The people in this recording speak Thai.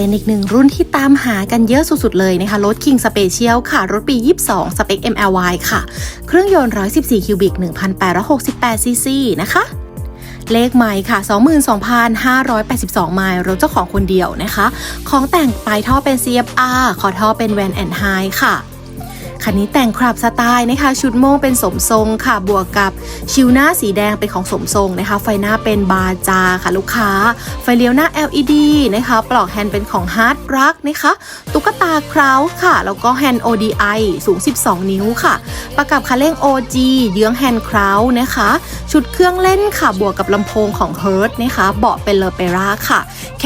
เป็นอีกหนึ่งรุ่นที่ตามหากันเยอะสุดๆเลยนะคะรถ King Special ค่ะ รถปี 22 สเปค MLY ค่ะ เครื่องยนต์ 114 คิวบิก 1,868 ซีซีนะคะเลขไมล์ค่ะ 22,582 ไมล์รถเจ้าของคนเดียวนะคะ ของแต่งปลายท่อเป็น CFR ขอท่อเป็น Van and High ค่ะ คันนี้แต่งคราบสไตล์นะคะ ชุดโม่งเป็นสมทรงค่ะ บวกกับชิวหน้าสีแดงเป็นของสมทรงนะคะ ไฟหน้าเป็นบาจาค่ะลูกค้า ไฟเลี้ยวหน้า LED นะคะ ปลอกแฮนด์เป็นของ Hard Rock นะคะ ตุ๊กตาคราวค่ะ แล้วก็แฮนด์ ODI สูง 12 นิ้วค่ะ ประกับคันเร่ง OG เยื้องแฮนด์คราวนะคะ ชุดเครื่องเล่นค่ะ บวกกับลำโพงของ h e r t นะคะ เบาะเป็นเลอเปร่าค่ะ